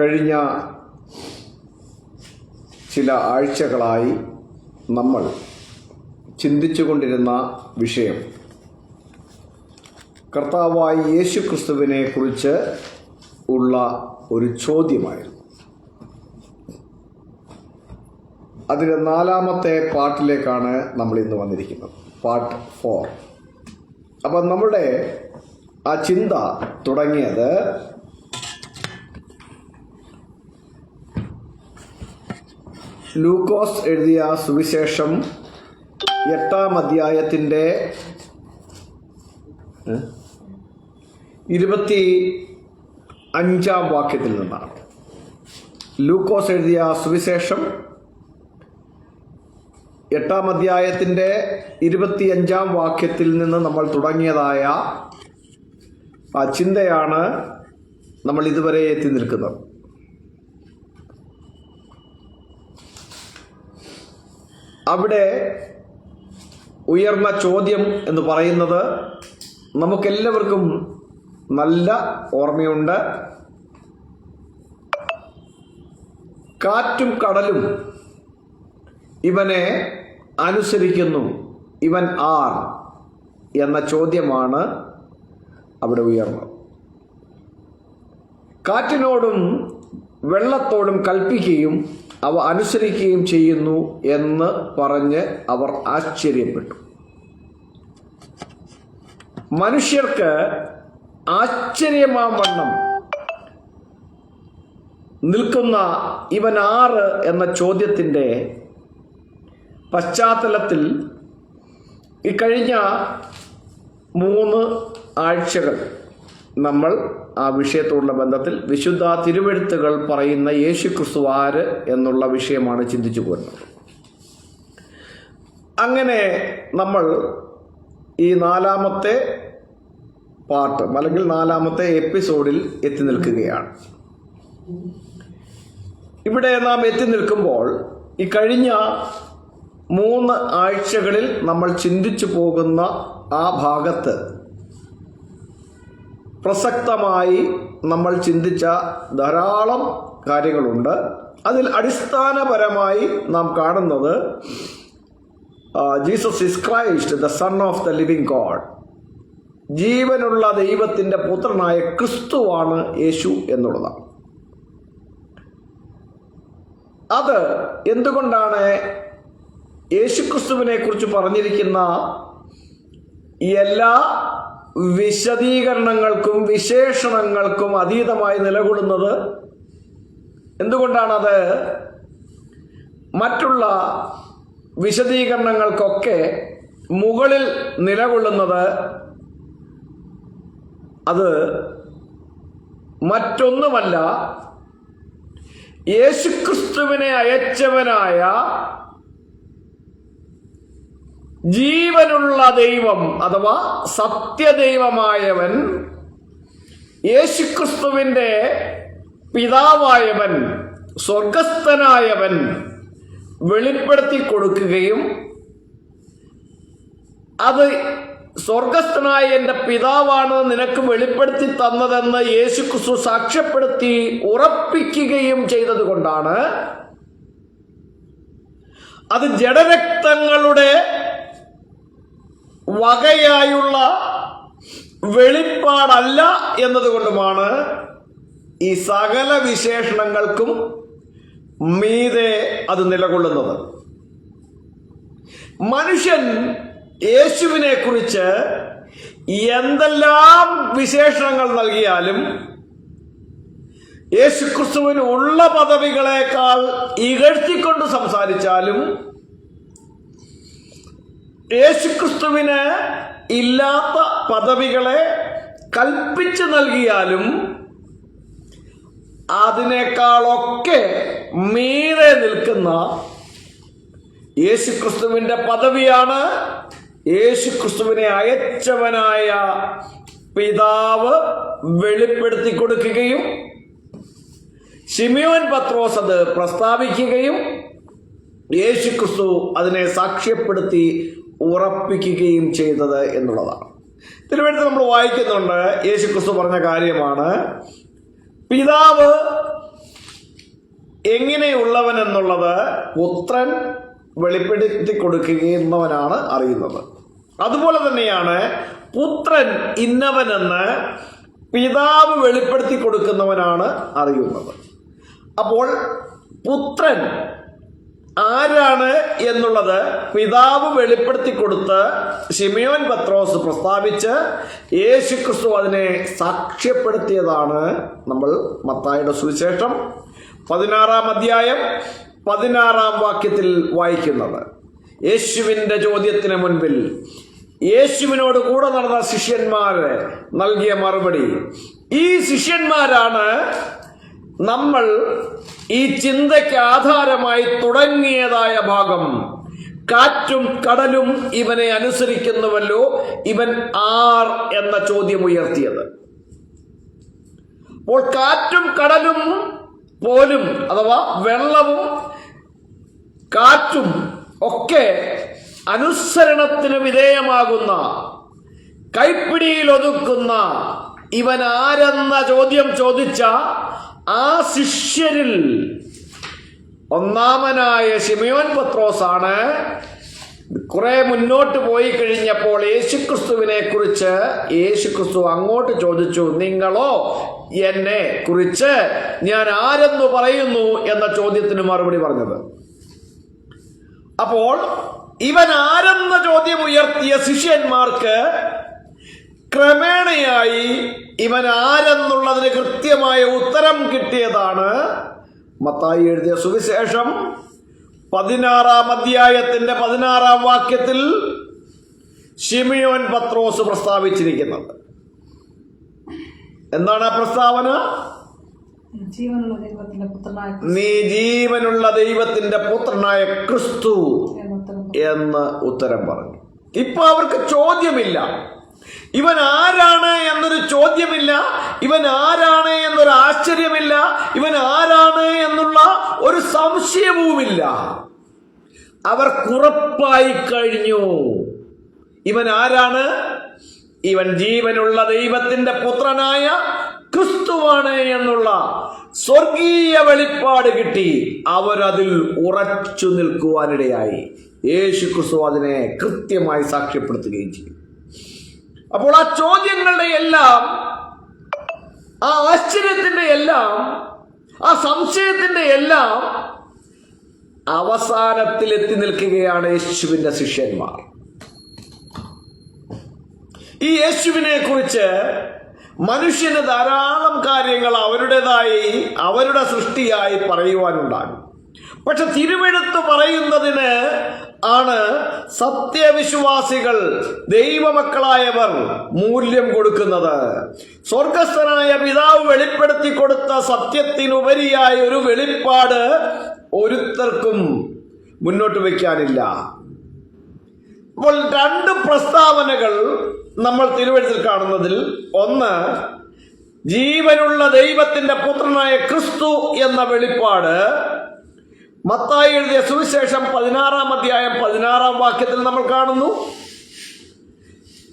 കഴിഞ്ഞ ചില ആഴ്ചകളായി നമ്മൾ ചിന്തിച്ചുകൊണ്ടിരുന്ന വിഷയം. കർത്താവായി യേശു ക്രിസ്തുവിനെ കുറിച്ച് ഉള്ള ഒരു ചോദ്യമായിരുന്നു. അതിന്റെ നാലാമത്തെ പാട്ടിലേക്കാണ് നമ്മൾ ഇന്ന് വന്നിരിക്കുന്നത്. Part four. അപ്പം നമ്മുടെ ആ ചിന്ത തുടങ്ങിയത് ലൂക്കോസ് എഴുതിയ സുവിശേഷം എട്ടാം അധ്യായത്തിന്റെ? ഇരുപത്തി അഞ്ചാം വാക്യത്തിൽ നിന്നാണ് ലൂക്കോസ് എഴുതിയ സുവിശേഷം എട്ടാം അധ്യായത്തിന്റെ ഇരുപത്തിയഞ്ചാം വാക്യത്തിൽ നിന്ന് നമ്മൾ തുടങ്ങിയതായ ആ ചിന്തയാണ് നമ്മൾ ഇതുവരെ എത്തി നിൽക്കുന്നത് അവിടെ ഉയർന്ന ചോദ്യം എന്ന് പറയുന്നത് നമുക്കെല്ലാവർക്കും നല്ല ഓർമ്മയുണ്ട്. കാറ്റും കടലും ഇവനെ അനുസരിക്കുന്നു. ഇവൻ ആർ എന്ന ചോദ്യമാണ് അവിടെ ഉയർന്നത്. കാറ്റിനോടും വെള്ളത്തോടും കൽപ്പിക്കുകയും അവ അനുസരിക്കുകയും ചെയ്യുന്നു എന്ന് പറഞ്ഞ് അവർ ആശ്ചര്യപ്പെട്ടു. മനുഷ്യർക്ക് ആശ്ചര്യമാം വണ്ണം നിൽക്കുന്ന ഇവൻ ആറ് എന്ന ചോദ്യത്തിന്റെ പശ്ചാത്തലത്തിൽ ഈ കഴിഞ്ഞ മൂന്ന് ആഴ്ചകൾ നമ്മൾ ആ വിഷയത്തോടുള്ള ബന്ധത്തിൽ വിശുദ്ധ തിരുവെഴുത്തുകൾ പറയുന്ന യേശു ക്രിസ്തു ആര് എന്നുള്ള വിഷയമാണ് ചിന്തിച്ചു പോരുന്നത് അങ്ങനെ നമ്മൾ ഈ നാലാമത്തെ പാർട്ട് അല്ലെങ്കിൽ നാലാമത്തെ എപ്പിസോഡിൽ എത്തി നിൽക്കുകയാണ്. ഇവിടെ നാം എത്തി നിൽക്കുമ്പോൾ ഈ കഴിഞ്ഞ മൂന്ന് ആഴ്ചകളിൽ നമ്മൾ ചിന്തിച്ചു പോകുന്ന ആ ഭാഗത്ത് പ്രസക്തമായി നമ്മൾ ചിന്തിച്ച ധാരാളം കാര്യങ്ങളുണ്ട്. അതിൽ അടിസ്ഥാനപരമായി നാം കാണുന്നത് Jesus is Christ the son of the living God. ജീവനുള്ള ദൈവത്തിന്റെ പുത്രനായ ക്രിസ്തുവാണ് യേശു എന്നുള്ളതാണ്. അത് എന്തുകൊണ്ടാണ് യേശുക്രിസ്തുവിനെ കുറിച്ച് പറഞ്ഞിരിക്കുന്ന എല്ലാ വിശദീകരണങ്ങൾക്കും വിശേഷണങ്ങൾക്കും അതീതമായി നിലകൊള്ളുന്നത് എന്തുകൊണ്ടാണത്? മറ്റുള്ള വിശദീകരണങ്ങൾക്കൊക്കെ മുകളിൽ നിലകൊള്ളുന്നത് അത് മറ്റൊന്നുമല്ല യേശുക്രിസ്തുവിനെ അയച്ചവനായ ജീവനുള്ള ദൈവം അഥവാ സത്യദൈവമായവൻ യേശുക്രിസ്തുവിന്റെ പിതാവായവൻ സ്വർഗസ്ഥനായവൻ വെളിപ്പെടുത്തി കൊടുക്കുകയും അത് സ്വർഗസ്ഥനായ എന്റെ പിതാവാണ് നിനക്ക് വെളിപ്പെടുത്തി തന്നതെന്ന് യേശുക്രിസ്തു സാക്ഷ്യപ്പെടുത്തി ഉറപ്പിക്കുകയും ചെയ്തതുകൊണ്ടാണ് അത് ജഡരക്തങ്ങളുടെ വകയായുള്ള വെളിപ്പാടല്ല എന്നതുകൊണ്ടുമാണ് ഈ സകല വിശേഷണങ്ങൾക്കും മീതെ അത് നിലകൊള്ളുന്നത്. മനുഷ്യൻ യേശുവിനെ കുറിച്ച് എന്തെല്ലാം വിശേഷണങ്ങൾ നൽകിയാലും യേശുക്രിസ്തുവിന് ഉള്ള പദവികളെക്കാൾ ഇകഴ്ത്തിക്കൊണ്ട് സംസാരിച്ചാലും യേശുക്രിസ്തുവിന് ഇല്ലാത്ത പദവികളെ കൽപ്പിച്ചു നൽകിയാലും അതിനേക്കാളൊക്കെ മീതെ നിൽക്കുന്ന യേശുക്രിസ്തുവിന്റെ പദവിയാണ് യേശുക്രിസ്തുവിനെ അയച്ചവനായ പിതാവ് വെളിപ്പെടുത്തി കൊടുക്കുകയും ഷിമിയോൻ പത്രോസ് അത് പ്രസ്താവിക്കുകയും യേശുക്രിസ്തു അതിനെ സാക്ഷ്യപ്പെടുത്തി ഉറപ്പിക്കുകയും ചെയ്തത് എന്നുള്ളതാണ്. തിരുവനന്തപുരത്ത് നമ്മൾ വായിക്കുന്നുണ്ട് യേശു ക്രിസ്തു പറഞ്ഞ കാര്യമാണ് പിതാവ് എങ്ങനെയുള്ളവൻ എന്നുള്ളത് പുത്രൻ വെളിപ്പെടുത്തി കൊടുക്കുന്നവനാണ് അറിയുന്നത്. അതുപോലെ തന്നെയാണ് പുത്രൻ ഇന്നവനെന്ന് പിതാവ് വെളിപ്പെടുത്തി കൊടുക്കുന്നവനാണ് അറിയുന്നത്. അപ്പോൾ പുത്രൻ ആരാണ് എന്നുള്ളത് പിതാവ് വെളിപ്പെടുത്തി കൊടുത്ത് ഷിമിയോൻ പത്രോസ് പ്രസ്താവിച്ച് യേശു ക്രിസ്തു അതിനെ സാക്ഷ്യപ്പെടുത്തിയതാണ് നമ്മൾ മത്തായുടെ സുവിശേഷം പതിനാറാം അധ്യായം പതിനാറാം വാക്യത്തിൽ വായിക്കുന്നത്. യേശുവിന്റെ ചോദ്യത്തിന് മുൻപിൽ യേശുവിനോട് കൂടെ നടന്ന ശിഷ്യന്മാർ നൽകിയ മറുപടി ഈ ശിഷ്യന്മാരാണ് നമ്മൾ ഈ ചിന്തയ്ക്ക് ആധാരമായി തുടങ്ങിയതായ ഭാഗം. കാറ്റും കടലും ഇവനെ അനുസരിക്കുന്നുവല്ലോ ഇവൻ ആർ എന്ന ചോദ്യം ഉയർത്തിയത് അപ്പോൾ കാറ്റും കടലും പോലും അഥവാ വെള്ളവും കാറ്റും ഒക്കെ അനുസരണത്തിന് വിധേയമാകുന്ന കൈപ്പിടിയിൽ ഒതുക്കുന്ന ഇവൻ ആരെന്ന ചോദ്യം ചോദിച്ച ആ ശിഷ്യരിൽ ഒന്നാമനായ ഷിമിയോൻ പത്രോസാണ്. കുറെ മുന്നോട്ട് പോയി കഴിഞ്ഞപ്പോൾ യേശുക്രിസ്തുവിനെ കുറിച്ച് യേശുക്രിസ്തു അങ്ങോട്ട് ചോദിച്ചു നിങ്ങളോ എന്നെ കുറിച്ച് ഞാൻ ആരെന്ന് പറയുന്നു? എന്ന ചോദ്യത്തിന് മറുപടി പറഞ്ഞത്. അപ്പോൾ ഇവൻ ആരെന്ന ചോദ്യം ഉയർത്തിയ ശിഷ്യന്മാർക്ക് ക്രമേണയായി ഇവൻ ആരെന്നുള്ളതിന് കൃത്യമായ ഉത്തരം കിട്ടിയതാണ്. മത്തായി എഴുതിയ സുവിശേഷം പതിനാറാം അധ്യായത്തിന്റെ പതിനാറാം വാക്യത്തിൽ ഷിമിയോൻ പത്രോസ് പ്രസ്താവിച്ചിരിക്കുന്നത്. എന്താണ് ആ പ്രസ്താവന? നീ ജീവനുള്ള ദൈവത്തിന്റെ പുത്രനായ ക്രിസ്തു എന്ന് ഉത്തരം പറഞ്ഞു. ഇപ്പൊ അവർക്ക് ചോദ്യമില്ല. ഇവൻ ആരാണ് എന്നൊരു ചോദ്യമില്ല. ഇവൻ ആരാണ് എന്നൊരു ആശ്ചര്യമില്ല. ഇവൻ ആരാണ് എന്നുള്ള ഒരു സംശയവുമില്ല. അവർ കുറപ്പായി കഴിഞ്ഞു. ഇവൻ ആരാണ്? ഇവൻ ജീവനുള്ള ദൈവത്തിന്റെ പുത്രനായ ക്രിസ്തുവാണ് എന്നുള്ള സ്വർഗീയ വെളിപ്പാട് കിട്ടി. അവരതിൽ ഉറച്ചു നിൽക്കുവാനിടയായി. യേശു ക്രിസ്തു അതിനെ കൃത്യമായി സാക്ഷ്യപ്പെടുത്തുകയും ചെയ്യും. അപ്പോൾ ആ ചോദ്യങ്ങളുടെ എല്ലാം ആ ആശ്ചര്യത്തിന്റെ എല്ലാം ആ സംശയത്തിന്റെ എല്ലാം അവസാനത്തിൽ എത്തി നിൽക്കുകയാണ് യേശുവിന്റെ ശിഷ്യന്മാർ. ഈ യേശുവിനെ കുറിച്ച് മനുഷ്യന് ധാരാളം കാര്യങ്ങൾ അവരുടേതായി അവരുടെ സൃഷ്ടിയായി പറയുവാനുണ്ടാകും. പക്ഷെ തിരുവെഴുത്ത് പറയുന്നതിന് ആണ് സത്യവിശ്വാസികൾ ദൈവമക്കളായവർ മൂല്യം കൊടുക്കുന്നത്. സ്വർഗസ്ഥനായ പിതാവ് വെളിപ്പെടുത്തി കൊടുത്ത സത്യത്തിനുപരിയായ ഒരു വെളിപ്പാട് ഒരുത്തർക്കും മുന്നോട്ട് വയ്ക്കാനില്ല. അപ്പോൾ രണ്ട് പ്രസ്താവനകൾ നമ്മൾ തിരുവഴുത്തിൽ കാണുന്നതിൽ. ഒന്ന് ജീവനുള്ള ദൈവത്തിന്റെ പുത്രനായ ക്രിസ്തു എന്ന വെളിപ്പാട്. മത്തായി എഴുതിയ സുവിശേഷം പതിനാറാം അധ്യായം പതിനാറാം വാക്യത്തിൽ നമ്മൾ കാണുന്നു.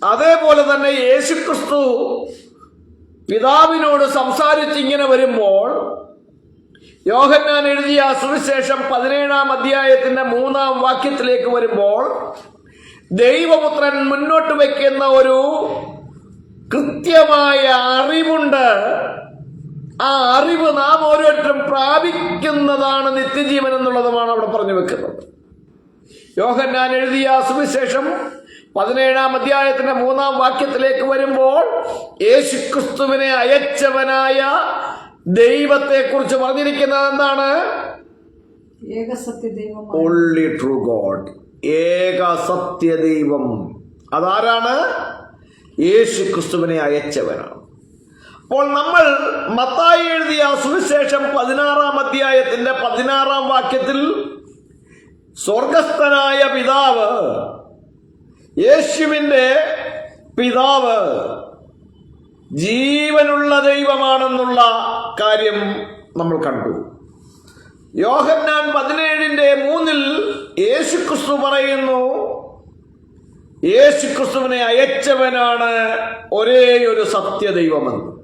അതേപോലെ തന്നെ യേശു ക്രിസ്തു പിതാവിനോട് സംസാരിച്ച് ഇങ്ങനെ വരുമ്പോൾ യോഹന്നാൻ എഴുതിയ സുവിശേഷം പതിനേഴാം അധ്യായത്തിന്റെ മൂന്നാം വാക്യത്തിലേക്ക് വരുമ്പോൾ ദൈവപുത്രൻ മുന്നോട്ട് വയ്ക്കുന്ന ഒരു കൃത്യമായ അറിവുണ്ട്. ആ അറിവ് നാം ഓരോരുത്തരും പ്രാപിക്കുന്നതാണ് നിത്യജീവൻ എന്നുള്ളതുമാണ് അവിടെ പറഞ്ഞു വെക്കുന്നത്. യോഹന്നാൻ എഴുതിയ സുവിശേഷം പതിനേഴാം അധ്യായത്തിന്റെ മൂന്നാം വാക്യത്തിലേക്ക് വരുമ്പോൾ യേശുക്രിസ്തുവിനെ അയച്ചവനായ ദൈവത്തെക്കുറിച്ച് പറഞ്ഞിരിക്കുന്നത് എന്താണ്? ഓൺലി ട്രൂ ഗോഡ് ഏക സത്യദൈവം അതാരാണ്? യേശു ക്രിസ്തുവിനെ അയച്ചവനാണ്. അപ്പോൾ നമ്മൾ മത്തായി എഴുതിയ സുവിശേഷം പതിനാറാം അധ്യായത്തിന്റെ പതിനാറാം വാക്യത്തിൽ സ്വർഗസ്ഥനായ പിതാവ് യേശുവിന്റെ പിതാവ് ജീവനുള്ള ദൈവമാണെന്നുള്ള കാര്യം നമ്മൾ കണ്ടു. യോഹന്നാൻ പതിനേഴിന്റെ മൂന്നിൽ യേശുക്രിസ്തു പറയുന്നു യേശുക്രിസ്തുവിനെ അയച്ചവനാണ് ഒരേ ഒരു സത്യദൈവമെന്ന്.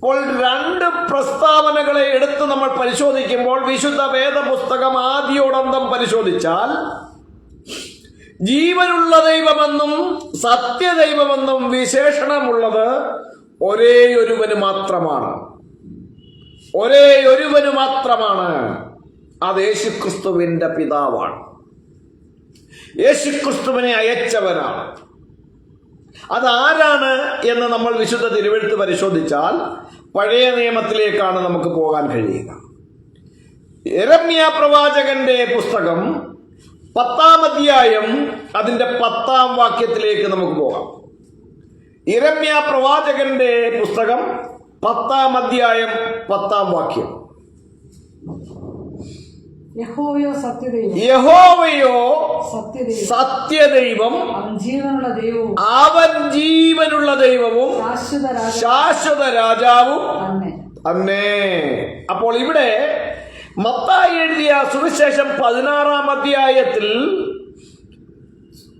ഇപ്പോൾ രണ്ട് പ്രസ്താവനകളെ എടുത്ത് നമ്മൾ പരിശോധിക്കുമ്പോൾ വിശുദ്ധ വേദപുസ്തകം ആദ്യോടന്തം പരിശോധിച്ചാൽ ജീവനുള്ള ദൈവമെന്നും സത്യദൈവമെന്നും വിശേഷണമുള്ളത് ഒരേ ഒരുവന് മാത്രമാണ്. ഒരേ ഒരുവന് മാത്രമാണ്. അത് യേശുക്രിസ്തുവിന്റെ പിതാവാണ്. യേശുക്രിസ്തുവിനെ അയച്ചവനാണ്. അതാരാണ് എന്ന് നമ്മൾ വിശുദ്ധ തിരുവെഴുത്ത് പരിശോധിച്ചാൽ പഴയ നിയമത്തിലേക്കാണ് നമുക്ക് പോകാൻ കഴിയുക. എരമ്യ പ്രവാചകന്റെ പുസ്തകം പത്താം അധ്യായം അതിന്റെ പത്താം വാക്യത്തിലേക്ക് നമുക്ക് പോകാം. ഇരമ്യ പ്രവാചകന്റെ പുസ്തകം പത്താം അധ്യായം പത്താം വാക്യം. യഹോവയോ സത്യദൈവം? യഹോവയോ സത്യദൈവം. സത്യദൈവം. അവൻ ജീവനുള്ള ദൈവവും. അവൻ ജീവനുള്ള ദൈവവും. ശാശ്വത രാജ രാജാവും. തന്നെ അപ്പോൾ ഇവിടെ മത്തായി എഴുതിയ സുവിശേഷം പതിനാറാം അധ്യായത്തിൽ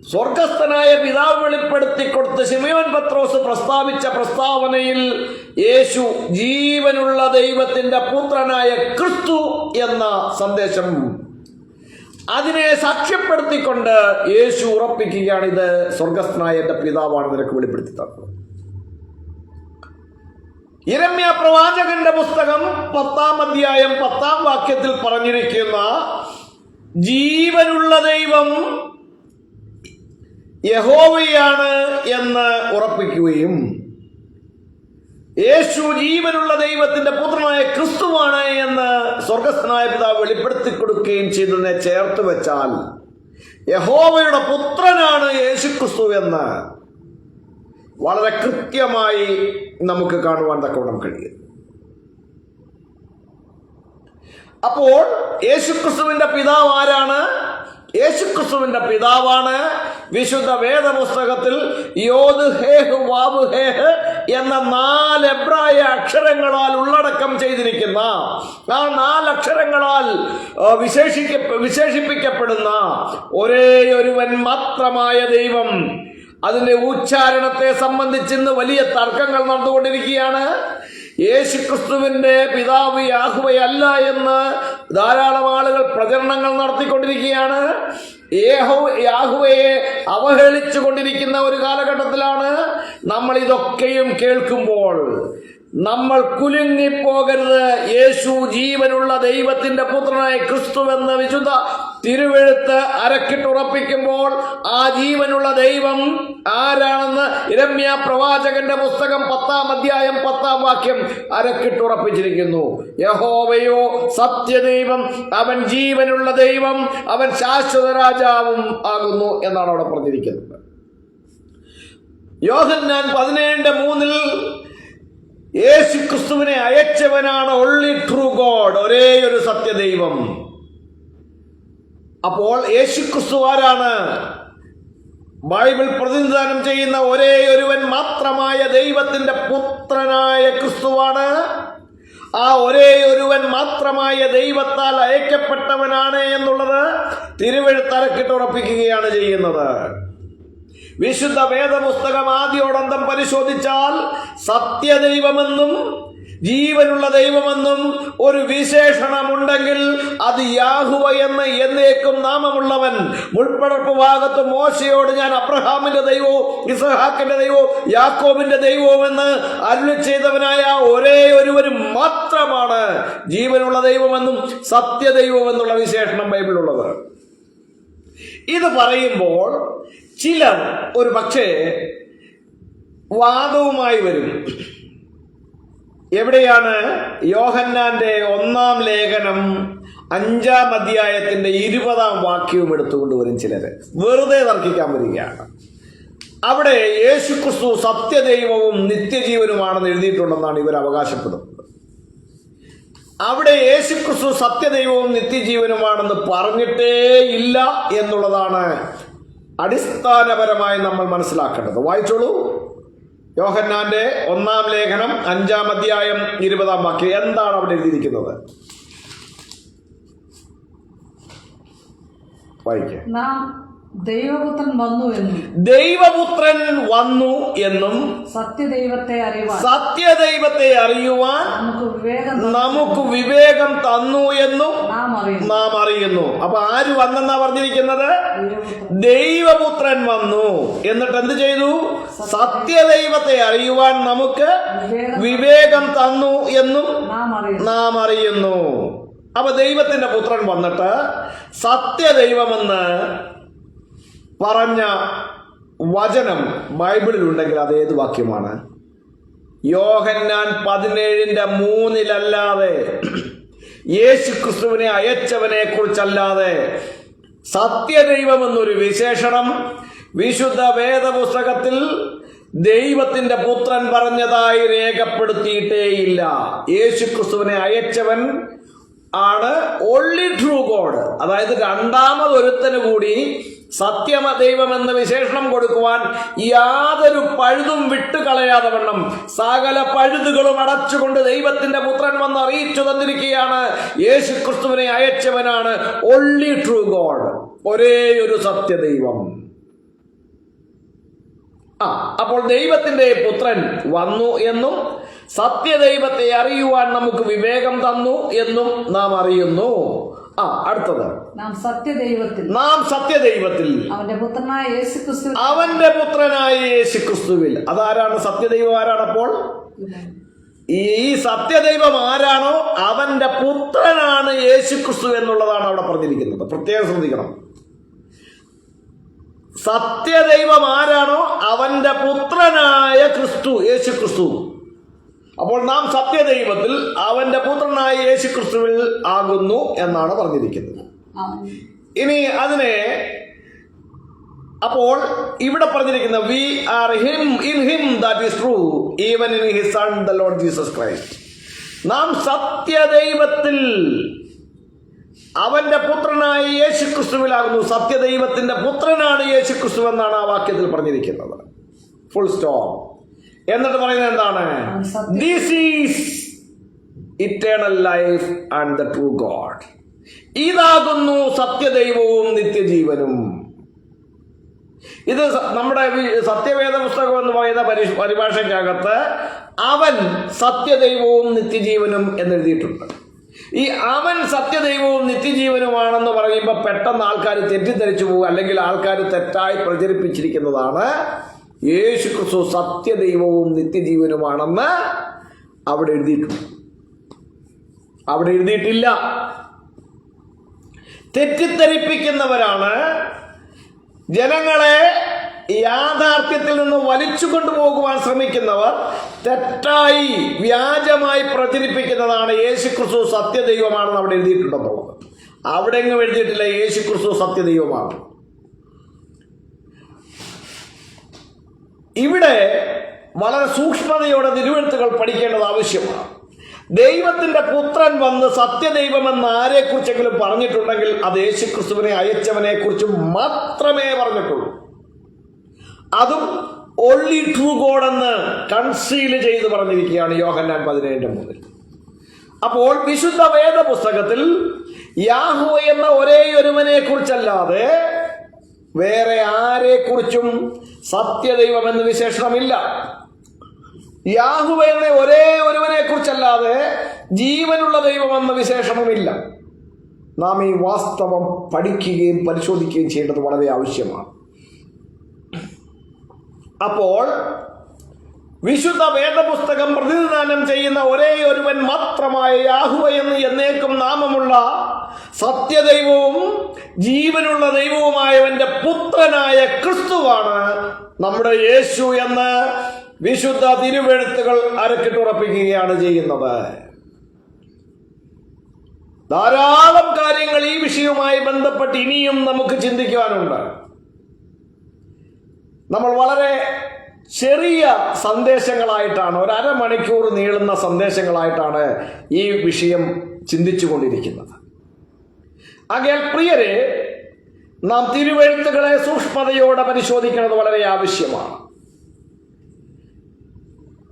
സ്വർഗസ്ഥനായ പിതാവ് വെളിപ്പെടുത്തി കൊടുത്ത് ശിമയോൻ പത്രോസ് പ്രസ്താവിച്ച പ്രസ്താവനയിൽ യേശു ജീവനുള്ള ദൈവത്തിന്റെ പുത്രനായ ക്രിസ്തു എന്ന സന്ദേശം അതിനെ സാക്ഷ്യപ്പെടുത്തിക്കൊണ്ട് യേശു ഉറപ്പിക്കുകയാണ് ഇത് സ്വർഗസ്ഥനായ എന്റെ പിതാവാണ് നിനക്ക് വെളിപ്പെടുത്തി തന്നത്. ഇരമ്യ പ്രവാചകന്റെ പുസ്തകം പത്താം അധ്യായം പത്താം വാക്യത്തിൽ പറഞ്ഞിരിക്കുന്ന ജീവനുള്ള ദൈവം യഹോവയാണ് എന്ന് ഉറപ്പിക്കുകയും യേശു ജീവനുള്ള ദൈവത്തിന്റെ പുത്രനായ ക്രിസ്തുവാണ് എന്ന് സ്വർഗസ്ഥനായ പിതാവ് വെളിപ്പെടുത്തി കൊടുക്കുകയും ചെയ്തതിനെ ചേർത്ത് വെച്ചാൽ യഹോവയുടെ പുത്രനാണ് യേശു ക്രിസ്തു എന്ന് വളരെ കൃത്യമായി നമുക്ക് കാണുവാൻ തക്കവണ്ണം കഴിയും. അപ്പോൾ യേശുക്രിസ്തുവിന്റെ പിതാവ് ആരാണ്? യേശുക്രിസ്തുവിന്റെ പിതാവാണ് വിശുദ്ധ വേദപുസ്തകത്തിൽ യോദ് ഹേഹ് വാവ് ഹേഹ് എന്ന നാല് എബ്രായ അക്ഷരങ്ങളാൽ ഉള്ളടക്കം ചെയ്തിരിക്കുന്ന ആ നാല് അക്ഷരങ്ങളാൽ വിശേഷിക്ക വിശേഷിപ്പിക്കപ്പെടുന്ന ഒരേ ഒരുവൻ മാത്രമായ ദൈവം. അതിന്റെ ഉച്ചാരണത്തെ സംബന്ധിച്ച് ഇന്ന് വലിയ തർക്കങ്ങൾ നടന്നുകൊണ്ടിരിക്കുകയാണ്. യേശുക്രിസ്തുവിന്റെ പിതാവ് യാഹുവയല്ല എന്ന് ധാരാളം ആളുകൾ പ്രചരണങ്ങൾ നടത്തിക്കൊണ്ടിരിക്കുകയാണ്. ഏഹോ യാഹുവയെ അവഹേളിച്ചു കൊണ്ടിരിക്കുന്ന ഒരു കാലഘട്ടത്തിലാണ് നമ്മൾ ഇതൊക്കെയും കേൾക്കുമ്പോൾ നമ്മൾ കുലുങ്ങിപ്പോകരുത്. യേശു ജീവനുള്ള ദൈവത്തിന്റെ പുത്രനായ ക്രിസ്തു എന്ന വിശുദ്ധ തിരുവെഴുത്ത് അരക്കിട്ടുറപ്പിക്കുമ്പോൾ ആ ജീവനുള്ള ദൈവം ആരാണെന്ന് ഇരമ്യ പ്രവാചകന്റെ പുസ്തകം പത്താം അധ്യായം പത്താം വാക്യം അരക്കിട്ടുറപ്പിച്ചിരിക്കുന്നു യഹോവയോ സത്യദൈവം അവൻ ജീവനുള്ള ദൈവം അവൻ ശാശ്വത രാജാവും ആകുന്നു എന്നാണ് അവിടെ പറഞ്ഞിരിക്കുന്നത്. യോഹന്നാൻ പതിനേഴിന്റെ മൂന്നിൽ യേശു ക്രിസ്തുവിനെ അയച്ചവനാണ് ഒള്ളി ട്രൂ ഗോഡ് ഒരേ ഒരു സത്യദൈവം. അപ്പോൾ യേശു ക്രിസ്തു ആരാണ്? ബൈബിൾ പ്രതിനിധാനം ചെയ്യുന്ന ഒരേ ഒരുവൻ മാത്രമായ ദൈവത്തിന്റെ പുത്രനായ ക്രിസ്തുവാണ്. ആ ഒരേ ഒരുവൻ മാത്രമായ ദൈവത്താൽ അയക്കപ്പെട്ടവനാണ് എന്നുള്ളത് തിരുവഴുത്തലക്കിട്ട് ഉറപ്പിക്കുകയാണ് ചെയ്യുന്നത്. വിശുദ്ധ വേദപുസ്തകം ആദ്യോടന്തം പരിശോധിച്ചാൽ സത്യദൈവമെന്നും ജീവനുള്ള ദൈവമെന്നും ഒരു വിശേഷണമുണ്ടെങ്കിൽ അത് യാഹുവ എന്ന് എന്നേക്കും നാമമുള്ളവൻ മുൾപ്പടർപ്പ് ഭാഗത്ത് മോശയോട് ഞാൻ അബ്രഹാമിന്റെ ദൈവവും ഇസഹാക്കിന്റെ ദൈവവും യാക്കോബിന്റെ ദൈവവും എന്ന് അരുളി ചെയ്തവനായ ഒരേ ഒരുവരും മാത്രമാണ് ജീവനുള്ള ദൈവമെന്നും സത്യദൈവമെന്നുള്ള വിശേഷണം ബൈബിളുള്ളത് ഇത് പറയുമ്പോൾ ചിലർ ഒരു പക്ഷേ വാദവുമായി വരും. എവിടെയാണ് യോഹന്നാന്റെ ഒന്നാം ലേഖനം അഞ്ചാം അധ്യായത്തിന്റെ ഇരുപതാം വാക്യവും എടുത്തുകൊണ്ടുവരും ചിലര്. വെറുതെ തർക്കിക്കാൻ വരികയാണ്. അവിടെ യേശുക്രിസ്തു സത്യദൈവവും നിത്യജീവനുമാണെന്ന് എഴുതിയിട്ടുണ്ടെന്നാണ് ഇവർ അവകാശപ്പെടുന്നത്. അവിടെ യേശുക്രിസ്തു സത്യദൈവവും നിത്യജീവനുമാണെന്ന് പറഞ്ഞിട്ടേ ഇല്ല എന്നുള്ളതാണ് അടിസ്ഥാനപരമായി നമ്മൾ മനസ്സിലാക്കേണ്ടത്. വായിച്ചോളൂ. യോഹന്നാന്റെ ഒന്നാം ലേഖനം അഞ്ചാം അധ്യായം ഇരുപതാം വാക്യം. എന്താണ് അവിടെ എഴുതിയിരിക്കുന്നത്? വായിക്കാം. ദൈവപുത്രൻ വന്നു എന്നും ദൈവപുത്രൻ വന്നു എന്നും സത്യദൈവത്തെ അറിയുവാൻ സത്യദൈവത്തെ അറിയുവാൻ നമുക്ക് വിവേകം നമുക്ക് വിവേകം തന്നു എന്നും നാം അറിയുന്നു. അപ്പൊ ആര് വന്നെന്നാ പറഞ്ഞിരിക്കുന്നത്? ദൈവപുത്രൻ. വന്നു. എന്നിട്ട് എന്ത് ചെയ്തു? സത്യദൈവത്തെ അറിയുവാൻ നമുക്ക് വിവേകം തന്നു. എന്നും നാം അറിയുന്നു. അപ്പൊ ദൈവത്തിന്റെ പുത്രൻ വന്നിട്ട് സത്യദൈവമെന്ന് പറഞ്ഞ വചനം ബൈബിളിലുണ്ടെങ്കിൽ അത് ഏത് വാക്യമാണ്? യോഹന്നാൻ പതിനേഴിന്റെ മൂന്നിലല്ലാതെ യേശു ക്രിസ്തുവിനെ അയച്ചവനെ കുറിച്ചല്ലാതെ സത്യദൈവം എന്നൊരു വിശേഷണം വിശുദ്ധ വേദപുസ്തകത്തിൽ ദൈവത്തിന്റെ പുത്രൻ പറഞ്ഞതായി രേഖപ്പെടുത്തിയിട്ടേയില്ല. യേശു ക്രിസ്തുവിനെ അയച്ചവൻ ആണ് ഓൺലി ട്രൂ ഗോഡ് അതായത് രണ്ടാമതൊരുത്തന് കൂടി സത്യമ ദൈവം എന്ന വിശേഷണം കൊടുക്കുവാൻ യാതൊരു പഴുതും വിട്ടുകളയാതെ വണ്ണം. സകല പഴുതുകളും അടച്ചുകൊണ്ട് ദൈവത്തിന്റെ പുത്രൻ വന്ന് അറിയിച്ചു തന്നിരിക്കുകയാണ്. യേശു ക്രിസ്തുവിനെ അയച്ചവനാണ് ഓൺലി ട്രൂ ഗോഡ് ഒരേ ഒരു സത്യദൈവം. ആ അപ്പോൾ ദൈവത്തിന്റെ പുത്രൻ വന്നു എന്നും സത്യദൈവത്തെ അറിയുവാൻ നമുക്ക് വിവേകം തന്നു എന്നും നാം അറിയുന്നു. ആ അടുത്തത്. നാം സത്യദൈവത്തിൽ. നാം സത്യദൈവത്തിൽ. അവന്റെ പുത്രനായ യേശു ക്രിസ്തു അവന്റെ പുത്രനായ യേശു ക്രിസ്തുവിൽ അതാരാണ് സത്യദൈവം ആരാണ് അപ്പോൾ? ഈ സത്യദൈവം ആരാണോ അവന്റെ പുത്രനാണ് യേശു ക്രിസ്തു എന്നുള്ളതാണ് അവിടെ പറഞ്ഞിരിക്കുന്നത്. പ്രത്യേകം ശ്രദ്ധിക്കണം. സത്യദൈവം ആരാണോ അവന്റെ പുത്രനായ ക്രിസ്തു യേശു ക്രിസ്തു അപ്പോൾ നാം സത്യദൈവത്തിൽ അവന്റെ പുത്രനായ യേശു ക്രിസ്തുവിൽ ആകുന്നു എന്നാണ് പറഞ്ഞിരിക്കുന്നത്. ഇനി അതിനെ അപ്പോൾ ഇവിടെ പറഞ്ഞിരിക്കുന്ന we are him in him that is true even in his son the Lord Jesus Christ നാം സത്യദൈവത്തിൽ അവന്റെ പുത്രനായ യേശു ക്രിസ്തുവിലാകുന്നു സത്യദൈവത്തിന്റെ പുത്രനാണ് യേശു ക്രിസ്തു എന്നാണ് ആ വാക്യത്തിൽ പറഞ്ഞിരിക്കുന്നത്. ഫുൾ സ്റ്റോപ്പ് എന്നിട്ട് പറയുന്നത് എന്താണ്? This is eternal life and the true God ഇതാകുന്നു സത്യദൈവവും നിത്യജീവനും. ഇത് നമ്മുടെ സത്യവേദ പുസ്തകം എന്ന് പറയുന്ന പരി- പരിഭാഷയ്ക്കകത്ത് അവൻ സത്യദൈവവും നിത്യജീവനും എന്ന് എഴുതിയിട്ടുണ്ട് ഈ അവൻ സത്യദൈവവും നിത്യജീവനുമാണെന്ന് പറയുമ്പോൾ പെട്ടെന്ന് ആൾക്കാർ തെറ്റിദ്ധരിച്ചു പോകും അല്ലെങ്കിൽ ആൾക്കാർ തെറ്റായി പ്രചരിപ്പിച്ചിരിക്കുന്നതാണ് യേശു ക്രിസ്തു സത്യദൈവവും നിത്യജീവനുമാണെന്ന് അവിടെ എഴുതിയിട്ടുണ്ട്. അവിടെ എഴുതിയിട്ടില്ല. തെറ്റിദ്ധരിപ്പിക്കുന്നവരാണ് ജനങ്ങളെ യാഥാർത്ഥ്യത്തിൽ നിന്ന് വലിച്ചു കൊണ്ടുപോകുവാൻ ശ്രമിക്കുന്നവർ തെറ്റായി വ്യാജമായി പ്രചരിപ്പിക്കുന്നതാണ് യേശു ക്രിസ്തു സത്യദൈവമാണെന്ന് അവിടെ എഴുതിയിട്ടുണ്ടെന്നുള്ളത്. അവിടെ എങ്ങും എഴുതിയിട്ടില്ല യേശു ക്രിസ്തു സത്യദൈവമാണ്. ഇവിടെ വളരെ സൂക്ഷ്മതയോടെ തിരുവെഴുത്തുകൾ പഠിക്കേണ്ടത് ആവശ്യമാണ്. ദൈവത്തിന്റെ പുത്രൻ വന്ന് സത്യദൈവമെന്ന് ആരെക്കുറിച്ചെങ്കിലും പറഞ്ഞിട്ടുണ്ടെങ്കിൽ അത് യേശുക്രിസ്തുവിനെ അയച്ചവനെ കുറിച്ച് മാത്രമേ പറഞ്ഞിട്ടുള്ളൂ. അതും ഒള്ളി ട്രൂ ഗോഡ് എന്ന് കൺസീൽ ചെയ്ത് പറഞ്ഞിരിക്കുകയാണ് യോഹന്നാൻ പതിനേഴിന്റെ മുതൽ അപ്പോൾ വിശുദ്ധ വേദ പുസ്തകത്തിൽ യാഹു എന്ന ഒരേ ഒരുവനെ കുറിച്ചല്ലാതെ വേറെ ആരെക്കുറിച്ചും സത്യദൈവം എന്ന് വിശേഷണമില്ല. യാഹുവ ഒരേ ഒരുവനെ കുറിച്ചല്ലാതെ ജീവനുള്ള ദൈവം എന്ന വിശേഷണമില്ല നാം ഈ വാസ്തവം പഠിക്കുകയും പരിശോധിക്കുകയും ചെയ്യേണ്ടത് വളരെ ആവശ്യമാണ്. അപ്പോൾ വിശുദ്ധ വേദപുസ്തകം പ്രതിനിധാനം ചെയ്യുന്ന ഒരേ ഒരുവൻ മാത്രമായ യാഹുവ എന്ന് എന്നേക്കും നാമമുള്ള സത്യദൈവവും ജീവനുള്ള ദൈവവുമായവന്റെ പുത്രനായ ക്രിസ്തുവാണ് നമ്മുടെ യേശു എന്ന് വിശുദ്ധ തിരുവെഴുത്തുകൾ അരക്കിട്ടുറപ്പിക്കുകയാണ് ചെയ്യുന്നത്. ധാരാളം കാര്യങ്ങൾ ഈ വിഷയവുമായി ബന്ധപ്പെട്ട് ഇനിയും നമുക്ക് ചിന്തിക്കുവാനുണ്ട്. നമ്മൾ വളരെ ചെറിയ സന്ദേശങ്ങളായിട്ടാണ് ഒരു അരമണിക്കൂർ നീളുന്ന സന്ദേശങ്ങളായിട്ടാണ് ഈ വിഷയം ചിന്തിച്ചു കൊണ്ടിരിക്കുന്നത് ആകയാൽ പ്രിയരെ നാം തിരുവെഴുത്തുകളെ സൂക്ഷ്മതയോടെ പരിശോധിക്കുന്നത് വളരെ ആവശ്യമാണ്.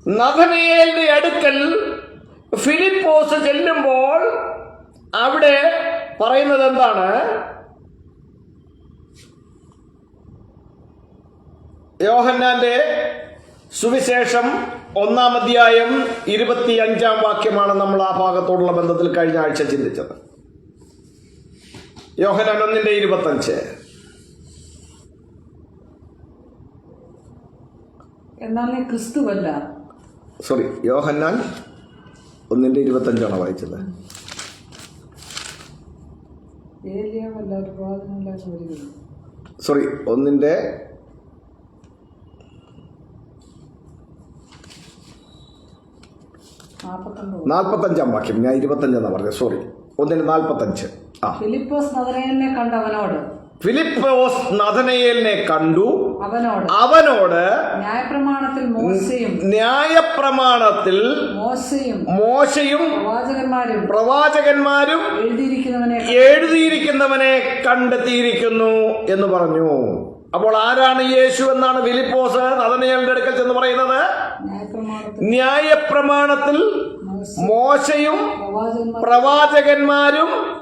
നഥനയേലിന്റെ അടുക്കൽ ഫിലിപ്പോസ് ചെല്ലുമ്പോൾ അവിടെ പറയുന്നത് എന്താണ്? യോഹന്നാന്റെ സുവിശേഷം ഒന്നാം അധ്യായം ഇരുപത്തി അഞ്ചാം വാക്യമാണ് നമ്മൾ ആ ഭാഗത്തോടുള്ള ബന്ധത്തിൽ കഴിഞ്ഞ ആഴ്ച ചിന്തിച്ചത്. യോഹന്നാൻ ഒന്നിന്റെ ഇരുപത്തഞ്ച്. എന്നാൽ നീ ക്രിസ്തുവല്ല. സോറി യോഹന്നാൻ ഒന്നിന്റെ ഇരുപത്തഞ്ചാണ് വായിച്ചത്. സോറി ഒന്നിന്റെ നാൽപ്പത്തഞ്ചാം വാക്യം ഞാൻ ഇരുപത്തഞ്ചെന്നാ പറഞ്ഞത്. സോറി ഒന്നിന്റെ നാൽപ്പത്തഞ്ച്. ഫിലിപ്പോസ് നദരേലിനെ കണ്ടവനോട് ഫിലിപ്പോസ് നഥനയേലിനെ കണ്ടു. അവനോട്. അവനോട് ന്യായപ്രമാണത്തിൽ മോശയും ന്യായപ്രമാണത്തിൽ മോശയും മോശയും പ്രവാചകന്മാരും പ്രവാചകന്മാരും എഴുതിയിരിക്കുന്നവനെ എഴുതിയിരിക്കുന്നവനെ കണ്ടെത്തിയിരിക്കുന്നു എന്ന് പറഞ്ഞു. അപ്പോൾ ആരാണ് യേശു എന്നാണ് ഫിലിപ്പോസ് നദനയലിന്റെ അടുക്കൽ ചെന്ന് പറയുന്നത്? ന്യായപ്രമാണത്തിൽ മോശയും പ്രവാചകന്മാരും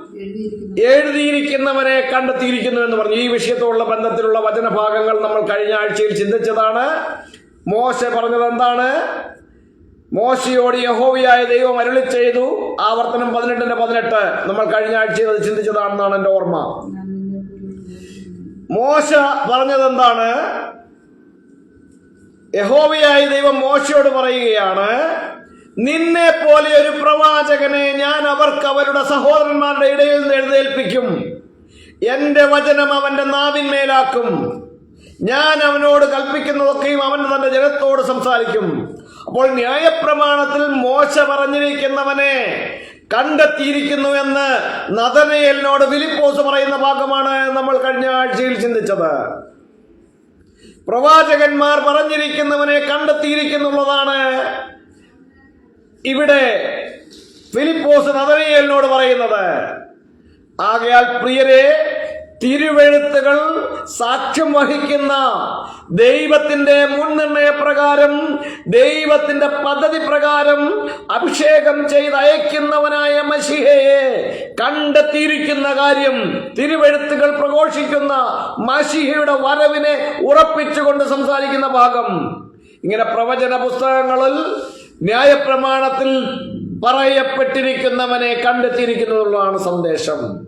എഴുതിയിരിക്കുന്നവനെ കണ്ടെത്തിയിരിക്കുന്നു എന്ന് പറഞ്ഞു. ഈ വിഷയത്തോടുള്ള ബന്ധത്തിലുള്ള വചനഭാഗങ്ങൾ നമ്മൾ കഴിഞ്ഞ ആഴ്ചയിൽ ചിന്തിച്ചതാണ്. മോശ പറഞ്ഞത് എന്താണ്? മോശയോട് യഹോവിയായ ദൈവം അരുളി ചെയ്തു. ആവർത്തനം പതിനെട്ടിന്റെ പതിനെട്ട്. നമ്മൾ കഴിഞ്ഞ ആഴ്ചയിൽ അത് ചിന്തിച്ചതാണെന്നാണ് എന്റെ ഓർമ്മ. മോശ പറഞ്ഞത് എന്താണ്? യഹോവയായ ദൈവം മോശയോട് പറയുകയാണ്. നിന്നെ പോലെ ഒരു പ്രവാചകനെ ഞാൻ അവർക്ക് അവരുടെ സഹോദരന്മാരുടെ ഇടയിൽ നിന്ന് എഴുന്നേൽപ്പിക്കും. എന്റെ വചനം അവന്റെ നാവിന്മേലാക്കും. ഞാൻ അവനോട് കൽപ്പിക്കുന്നതൊക്കെയും അവൻ തന്റെ ജനത്തോട് സംസാരിക്കും. അപ്പോൾ ന്യായപ്രമാണത്തിൽ മോശ പറഞ്ഞിരിക്കുന്നവനെ കണ്ടെത്തിയിരിക്കുന്നു എന്ന് നദനയലിനോട് വിലിപ്പോസ് പറയുന്ന ഭാഗമാണ് നമ്മൾ കഴിഞ്ഞ ആഴ്ചയിൽ ചിന്തിച്ചത്. പ്രവാചകന്മാർ പറഞ്ഞിരിക്കുന്നവനെ കണ്ടെത്തിയിരിക്കുന്നുള്ളതാണ് ഇവിടെ ഫിലിപ്പോസ് നദനയലിനോട് പറയുന്നത് ആകയാൽ പ്രിയരെ തിരുവെഴുത്തുകൾ സാക്ഷ്യം വഹിക്കുന്ന ദൈവത്തിന്റെ മുൻനിർണയ പ്രകാരം ദൈവത്തിന്റെ പദ്ധതി പ്രകാരം അഭിഷേകം ചെയ്ത് അയക്കുന്നവനായ മഷിഹയെ കണ്ടെത്തിയിരിക്കുന്ന കാര്യം തിരുവെഴുത്തുകൾ പ്രഘോഷിക്കുന്ന മഷിഹയുടെ വരവിനെ ഉറപ്പിച്ചുകൊണ്ട് സംസാരിക്കുന്ന ഭാഗം. ഇങ്ങനെ പ്രവചന പുസ്തകങ്ങളിൽ ന്യായപ്രമാണത്തിൽ പറയപ്പെട്ടിരിക്കുന്നവനെ കണ്ടെത്തിയിരിക്കുന്നതുള്ളതാണ് സന്ദേശം.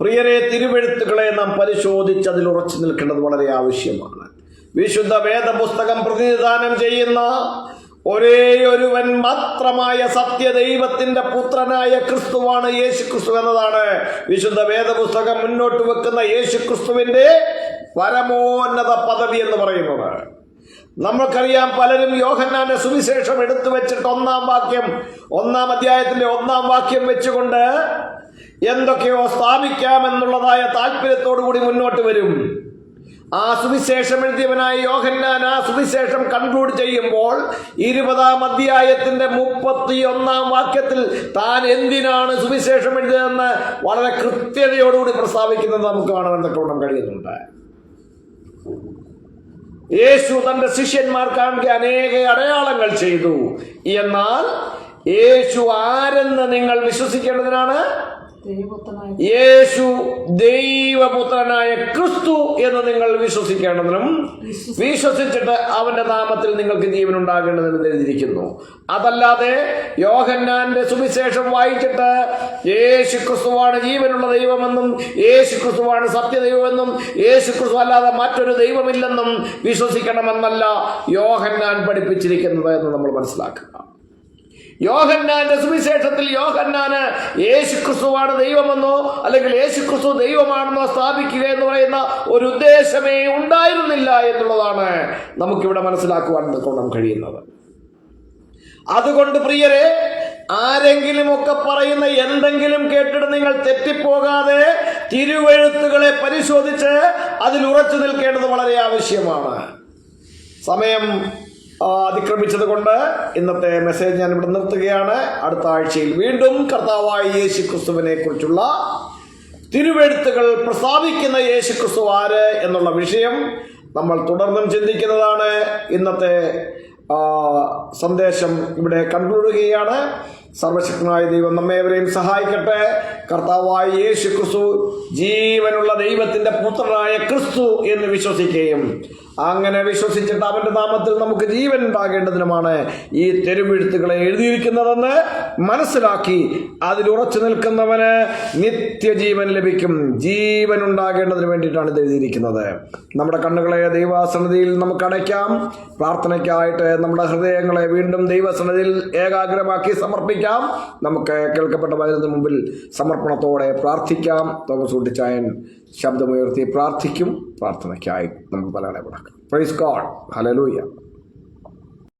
പ്രിയരെ തിരുവെഴുത്തുകളെ നാം പരിശോധിച്ച് അതിൽ ഉറച്ചു നിൽക്കേണ്ടത് വളരെ ആവശ്യമാണ്. വിശുദ്ധ വേദപുസ്തകം പ്രതിനിധാനം ചെയ്യുന്ന ഒരേ ഒരുവൻ മാത്രമായ സത്യദൈവത്തിന്റെ പുത്രനായ ക്രിസ്തുവാണ് യേശു ക്രിസ്തു എന്നതാണ് വിശുദ്ധ വേദപുസ്തകം മുന്നോട്ട് വെക്കുന്ന യേശു ക്രിസ്തുവിന്റെ പരമോന്നത പദവി എന്ന് പറയുന്നത്. നമ്മൾക്കറിയാം പലരും യോഹന്നാന്റെ സുവിശേഷം എടുത്തു വെച്ചിട്ട് ഒന്നാം വാക്യം ഒന്നാം അധ്യായത്തിന്റെ ഒന്നാം വാക്യം വെച്ചുകൊണ്ട് എന്തൊക്കെയോ സ്ഥാപിക്കാമെന്നുള്ളതായ താല്പര്യത്തോടു കൂടി മുന്നോട്ട് വരും. ആ സുവിശേഷം എഴുതിയവനായ യോഹന്നാൻ ആ സുവിശേഷം കൺക്ലൂഡ് ചെയ്യുമ്പോൾ ഇരുപതാം അധ്യായത്തിന്റെ മുപ്പത്തി ഒന്നാം വാക്യത്തിൽ താൻ എന്തിനാണ് സുവിശേഷം എഴുതിയതെന്ന് വളരെ കൃത്യതയോടുകൂടി പ്രസ്താവിക്കുന്നത് നമുക്ക് കാണാൻ തക്കോണം കഴിയുന്നുണ്ട്. യേശു തന്റെ ശിഷ്യന്മാർക്ക് അനേക അടയാളങ്ങൾ ചെയ്തു. എന്നാൽ യേശു ആരെന്ന് നിങ്ങൾ വിശ്വസിക്കേണ്ടതിനാണ്? യേശു ദൈവപുത്രനായ ക്രിസ്തു എന്ന് നിങ്ങൾ വിശ്വസിക്കേണ്ടതിനും വിശ്വസിച്ചിട്ട് അവന്റെ നാമത്തിൽ നിങ്ങൾക്ക് ജീവൻ ഉണ്ടാകേണ്ടതെന്ന് എഴുതിയിരിക്കുന്നു. അതല്ലാതെ യോഹന്നാന്റെ സുവിശേഷം വായിച്ചിട്ട് യേശു ക്രിസ്തുവാണ് ജീവനുള്ള ദൈവമെന്നും യേശു ക്രിസ്തുവാണ് സത്യദൈവമെന്നും യേശു ക്രിസ്തു അല്ലാതെ മറ്റൊരു ദൈവമില്ലെന്നും വിശ്വസിക്കണമെന്നല്ല യോഹന്നാൻ പഠിപ്പിച്ചിരിക്കുന്നത് എന്ന് നമ്മൾ മനസ്സിലാക്കുക. യോഹന്നാന്റെ സുവിശേഷത്തിൽ യോഹന്നാന് യേശു ക്രിസ്തുവാണ് ദൈവമെന്നോ അല്ലെങ്കിൽ യേശു ക്രിസ്തു ദൈവമാണെന്നോ സ്ഥാപിക്കുക എന്ന് പറയുന്ന ഒരു ഉദ്ദേശമേ ഉണ്ടായിരുന്നില്ല എന്നുള്ളതാണ് നമുക്കിവിടെ മനസ്സിലാക്കുവാൻ കൊണ്ടാൻ കഴിയുന്നത്. അതുകൊണ്ട് പ്രിയരെ ആരെങ്കിലും ഒക്കെ പറയുന്ന എന്തെങ്കിലും കേട്ടിട്ട് നിങ്ങൾ തെറ്റിപ്പോകാതെ തിരുവെഴുത്തുകളെ പരിശോധിച്ച് അതിൽ ഉറച്ചു നിൽക്കേണ്ടത് വളരെ ആവശ്യമാണ്. സമയം അതിക്രമിച്ചത് കൊണ്ട് ഇന്നത്തെ മെസ്സേജ് ഞാൻ ഇവിടെ നിർത്തുകയാണ്. അടുത്ത ആഴ്ചയിൽ വീണ്ടും കർത്താവായ യേശു ക്രിസ്തുവിനെ കുറിച്ചുള്ള തിരുവെഴുത്തുകൾ പ്രസ്താവിക്കുന്ന യേശു ക്രിസ്തു ആര് എന്നുള്ള വിഷയം നമ്മൾ തുടർന്നും ചിന്തിക്കുന്നതാണ്. ഇന്നത്തെ സന്ദേശം ഇവിടെ കൺക്ലൂഡ് ചെയ്യുകയാണ് സർവശക്തനായ ദൈവം നമ്മേവരെയും സഹായിക്കട്ടെ. കർത്താവായ യേശു ക്രിസ്തു ജീവനുള്ള ദൈവത്തിന്റെ പുത്രനായ ക്രിസ്തു എന്ന് വിശ്വസിക്കുകയും അങ്ങനെ വിശ്വസിച്ചിട്ട് അവന്റെ നാമത്തിൽ നമുക്ക് ജീവൻ ഉണ്ടാകേണ്ടതിനുമാണ് ഈ തെരുവെഴുത്തുകളെ എഴുതിയിരിക്കുന്നതെന്ന് മനസ്സിലാക്കി അതിൽ ഉറച്ചു നിൽക്കുന്നവന് നിത്യജീവൻ ലഭിക്കും. ജീവൻ ഉണ്ടാകേണ്ടതിന് വേണ്ടിയിട്ടാണ് ഇത് എഴുതിയിരിക്കുന്നത്. നമ്മുടെ കണ്ണുകളെ ദൈവാസന്നതിയിൽ നമുക്ക് അടയ്ക്കാം. പ്രാർത്ഥനയ്ക്കായിട്ട് നമ്മുടെ ഹൃദയങ്ങളെ വീണ്ടും ദൈവസന്നതിയിൽ ഏകാഗ്രമാക്കി സമർപ്പിക്കാം. നമുക്ക് കേൾക്കപ്പെട്ട വചനത്തിന് മുമ്പിൽ സമർപ്പണത്തോടെ പ്രാർത്ഥിക്കാം. തോമസ് കുട്ടിച്ചായൻ ശബ്ദമുയർത്തി പ്രാർത്ഥിക്കും. പ്രാർത്ഥനയ്ക്കായി നമുക്ക് പലകളെ കൊടുക്കാം പ്രൈസ് ഗോഡ് ഹലലൂയ